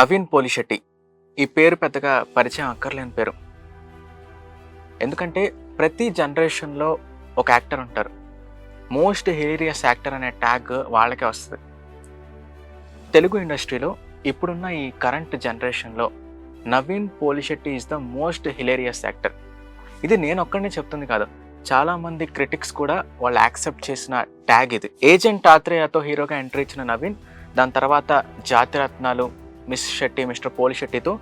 నవీన్ పోలిశెట్టి. ఈ పేరు పెద్దగా పరిచయం అక్కర్లేని పేరు. ఎందుకంటే ప్రతి జనరేషన్లో ఒక యాక్టర్ ఉంటారు. మోస్ట్ హిలీరియస్ యాక్టర్ అనే ట్యాగ్ వాళ్ళకే వస్తుంది. తెలుగు ఇండస్ట్రీలో ఇప్పుడున్న ఈ కరెంట్ జనరేషన్లో Naveen Polishetty is the most hilarious actor. ఇది నేను ఒక్కడనే చెప్తుంది కాదు. చాలామంది క్రిటిక్స్ కూడా వాళ్ళు యాక్సెప్ట్ చేసిన ట్యాగ్ ఇది. ఏజెంట్ ఆత్రేయతో హీరోగా ఎంట్రీ ఇచ్చిన నవీన్ దాని తర్వాత జాతిరత్నాలు మిస్ షెట్టి మిస్టర్ పోలి షెట్టితో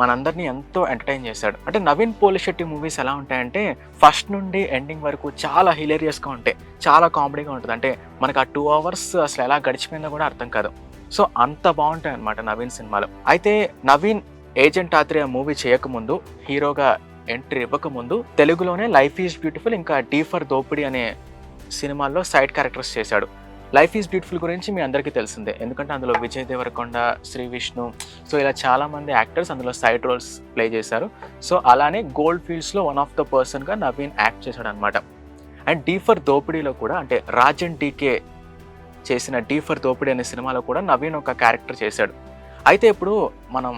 మనందరినీ ఎంతో ఎంటర్టైన్ చేశాడు. అంటే నవీన్ పోలి షెట్టి మూవీస్ ఎలా ఉంటాయంటే ఫస్ట్ నుండి ఎండింగ్ వరకు చాలా హిలేరియస్గా ఉంటాయి. చాలా కామెడీగా ఉంటుంది. అంటే మనకు ఆ టూ అవర్స్ అసలు ఎలా గడిచిపోయిందో కూడా అర్థం కాదు. సో అంత బాగుంటాయి అనమాట నవీన్ సినిమాలు. అయితే నవీన్ ఏజెంట్ ఆత్రేయ మూవీ చేయకముందు హీరోగా ఎంట్రీ ఇవ్వకముందు తెలుగులోనే లైఫ్ ఈజ్ బ్యూటిఫుల్ ఇంకా డీ ఫర్ దోపిడి అనే సినిమాల్లో సైడ్ క్యారెక్టర్స్ చేశాడు. లైఫ్ ఈజ్ బ్యూటిఫుల్ గురించి మీ అందరికీ తెలిసిందే. ఎందుకంటే అందులో విజయ్ దేవరకొండ శ్రీ విష్ణు సో ఇలా చాలామంది యాక్టర్స్ అందులో సైడ్ రోల్స్ ప్లే చేశారు. సో అలానే గోల్డ్ ఫీల్డ్స్లో వన్ ఆఫ్ ద పర్సన్గా నవీన్ యాక్ట్ చేశాడు అనమాట అండ్ డీఫర్ దోపిడీలో కూడా అంటే రాజన్ డీకే చేసిన డీఫర్ దోపిడీ అనే సినిమాలో కూడా నవీన్ ఒక క్యారెక్టర్ చేశాడు. అయితే ఇప్పుడు మనం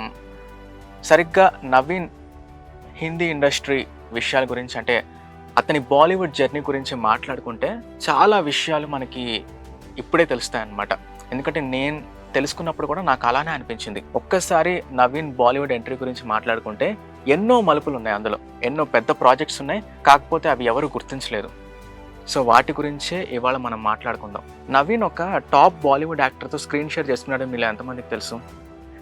సరిగ్గా నవీన్ హిందీ ఇండస్ట్రీ విషయాల గురించి అంటే అతని బాలీవుడ్ జర్నీ గురించి మాట్లాడుకుంటే చాలా విషయాలు మనకి ఇప్పుడే తెలుస్తాయి ఎందుకంటే నేను తెలుసుకున్నప్పుడు కూడా నాకు అలానే అనిపించింది. ఒక్కసారి నవీన్ బాలీవుడ్ ఎంట్రీ గురించి మాట్లాడుకుంటే ఎన్నో మలుపులు ఉన్నాయి అందులో. ఎన్నో పెద్ద ప్రాజెక్ట్స్ ఉన్నాయి. కాకపోతే అవి ఎవరు గుర్తించలేదు. సో వాటి గురించే ఇవాళ మనం మాట్లాడుకుందాం. నవీన్ ఒక టాప్ బాలీవుడ్ యాక్టర్తో స్క్రీన్ షేర్ చేసుకున్నాడు మీరు ఎంతమందికి తెలుసు?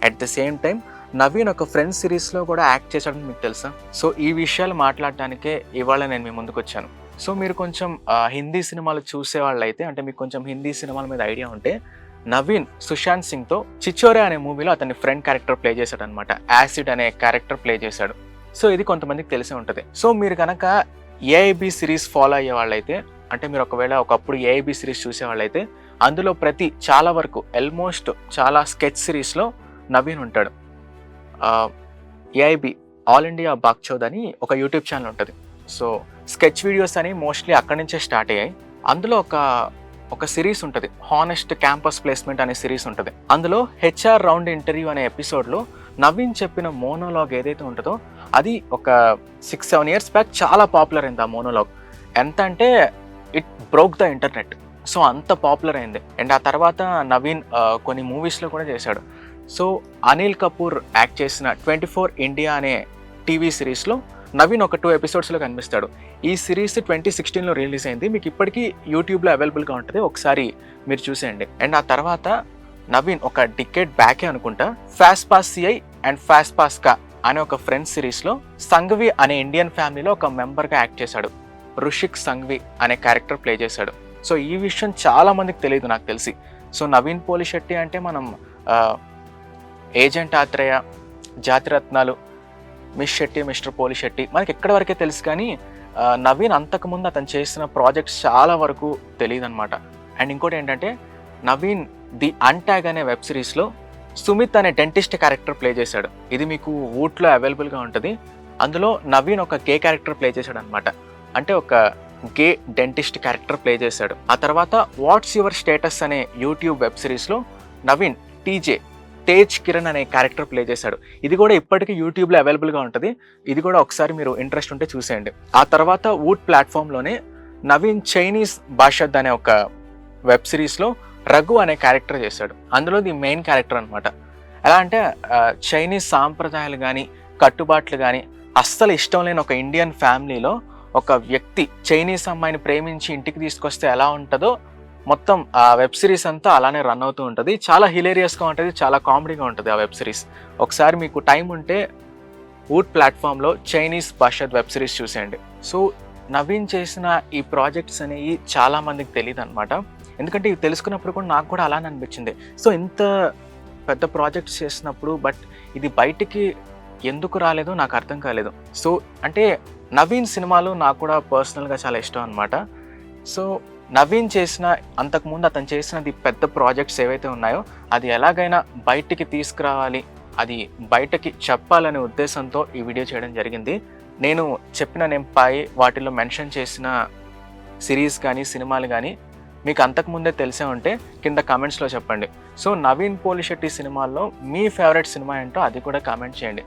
At the same time Naveen ఒక ఫ్రెండ్స్ సిరీస్లో కూడా యాక్ట్ చేశాడని మీకు తెలుసా? సో ఈ విషయాలు మాట్లాడటానికే ఇవాళ నేను మీ ముందుకు వచ్చాను సో మీరు కొంచెం హిందీ సినిమాలు చూసే వాళ్ళైతే అంటే మీకు కొంచెం హిందీ సినిమాల మీద ఐడియా ఉంటే నవీన్ సుశాంత్ సింగ్తో చిచ్చోరే అనే మూవీలో అతని ఫ్రెండ్ క్యారెక్టర్ ప్లే చేశాడు అనమాట యాసిడ్ అనే క్యారెక్టర్ ప్లే చేశాడు. సో ఇది కొంతమందికి తెలిసే ఉంటుంది. సో మీరు కనుక ఏఐబి సిరీస్ ఫాలో అయ్యే వాళ్ళైతే అంటే మీరు ఒకవేళ ఒకప్పుడు ఏఐబి సిరీస్ చూసే వాళ్ళైతే అందులో ప్రతి చాలా వరకు ఆల్మోస్ట్ చాలా స్కెచ్ సిరీస్లో నవీన్ ఉంటాడు. ఏఐబి ఆల్ ఇండియా బాక్చౌద్ అని ఒక యూట్యూబ్ ఛానల్ ఉంటుంది. సో స్కెచ్ వీడియోస్ అని మోస్ట్లీ అక్కడి నుంచే స్టార్ట్ అయ్యాయి. అందులో ఒక ఒక సిరీస్ ఉంటుంది. హానెస్ట్ క్యాంపస్ ప్లేస్మెంట్ అనే సిరీస్ ఉంటుంది. అందులో హెచ్ఆర్ రౌండ్ ఇంటర్వ్యూ అనే ఎపిసోడ్లో నవీన్ చెప్పిన మోనోలాగ్ ఏదైతే ఉంటుందో అది ఒక సిక్స్ సెవెన్ ఇయర్స్ బ్యాక్ చాలా పాపులర్ అయింది ఆ మోనోలాగ్ ఎంత అంటే it broke the internet so అంత పాపులర్ అయింది. అండ్ ఆ తర్వాత నవీన్ కొన్ని మూవీస్లో కూడా చేశాడు. సో అనిల్ కపూర్ యాక్ట్ చేసిన ట్వంటీ ఫోర్ ఇండియా అనే టీవీ సిరీస్లో నవీన్ ఒక టూ ఎపిసోడ్స్లో కనిపిస్తాడు. ఈ సిరీస్ ట్వంటీ సిక్స్టీన్లో రిలీజ్ అయింది. మీకు ఇప్పటికీ యూట్యూబ్లో అవైలబుల్గా ఉంటుంది. ఒకసారి మీరు చూసేయండి. అండ్ ఆ తర్వాత నవీన్ ఒక డికెట్ బ్యాకే అనుకుంటా fast pass CI and fast pass కా అనే ఒక ఫ్రెండ్స్ సిరీస్లో సంఘవి అనే ఇండియన్ ఫ్యామిలీలో ఒక మెంబర్గా యాక్ట్ చేశాడు. రుషిక్ సంఘవి అనే క్యారెక్టర్ ప్లే చేశాడు. సో ఈ విషయం చాలా మందికి తెలియదు నాకు తెలిసి. సో నవీన్ పోలి శెట్టి అంటే మనం agent Atreya Jathiratnalu miss Shetty mister Poli Shetty మనకి ఎక్కడి వరకే తెలుసు కానీ నవీన్ అంతకుముందు అతను చేసిన ప్రాజెక్ట్స్ చాలా వరకు తెలియదు అనమాట అండ్ ఇంకోటి ఏంటంటే నవీన్ ది అంటాగ్ అనే వెబ్ సిరీస్లో సుమిత్ అనే డెంటిస్ట్ క్యారెక్టర్ ప్లే చేశాడు. ఇది మీకు ఊట్లో అవైలబుల్గా ఉంటుంది. అందులో నవీన్ ఒక గే క్యారెక్టర్ ప్లే చేశాడు అనమాట అంటే ఒక గే డెంటిస్ట్ క్యారెక్టర్ ప్లే చేశాడు. ఆ తర్వాత వాట్స్ యువర్ స్టేటస్ అనే యూట్యూబ్ వెబ్ సిరీస్లో నవీన్ టీజే తేజ్ కిరణ్ అనే క్యారెక్టర్ ప్లే చేశాడు. ఇది కూడా ఇప్పటికీ యూట్యూబ్లో అవైలబుల్గా ఉంటుంది. ఇది కూడా ఒకసారి మీరు ఇంట్రెస్ట్ ఉంటే చూసేయండి. ఆ తర్వాత ఊట్ ప్లాట్ఫామ్లోనే నవీన్ చైనీస్ భాషద్ అనే ఒక వెబ్ సిరీస్లో రఘు అనే క్యారెక్టర్ చేశాడు. అందులో ది మెయిన్ క్యారెక్టర్ అనమాట ఎలా అంటే చైనీస్ సాంప్రదాయాలు కానీ కట్టుబాట్లు కానీ అస్సలు ఇష్టం లేని ఒక ఇండియన్ ఫ్యామిలీలో ఒక వ్యక్తి చైనీస్ అమ్మాయిని ప్రేమించి ఇంటికి తీసుకొస్తే ఎలా ఉంటుందో మొత్తం ఆ వెబ్ సిరీస్ అంతా అలానే రన్ అవుతూ ఉంటుంది. చాలా హిలేరియస్గా ఉంటుంది చాలా కామెడీగా ఉంటుంది ఆ వెబ్ సిరీస్. ఒకసారి మీకు టైం ఉంటే వూడ్ ప్లాట్ఫామ్లో చైనీస్ భాష వెబ్ సిరీస్ చూసేయండి. సో నవీన్ చేసిన ఈ ప్రాజెక్ట్స్ అనేవి చాలా మందికి తెలియదు అనమాట ఎందుకంటే ఇవి తెలుసుకున్నప్పుడు కూడా నాకు కూడా అలానే అనిపించింది. సో ఇంత పెద్ద ప్రాజెక్ట్స్ చేసినప్పుడు బట్ ఇది బయటికి ఎందుకు రాలేదో నాకు అర్థం కాలేదు. సో అంటే నవీన్ సినిమాలు నాకు కూడా పర్సనల్గా చాలా ఇష్టం అనమాట సో నవీన్ చేసిన అంతకుముందు అతను చేసినది పెద్ద ప్రాజెక్ట్స్ ఏవైతే ఉన్నాయో అది ఎలాగైనా బయటికి తీసుకురావాలి. అది బయటకి చెప్పాలనే ఉద్దేశంతో ఈ వీడియో చేయడం జరిగింది. నేను చెప్పిన నేను పై వాటిలో మెన్షన్ చేసిన సిరీస్ కానీ సినిమాలు కానీ మీకు అంతకుముందే తెలిసే ఉంటే కింద కామెంట్స్లో చెప్పండి. సో నవీన్ పోలిశెట్టి సినిమాల్లో మీ ఫేవరెట్ సినిమా ఏంటో అది కూడా కామెంట్ చేయండి.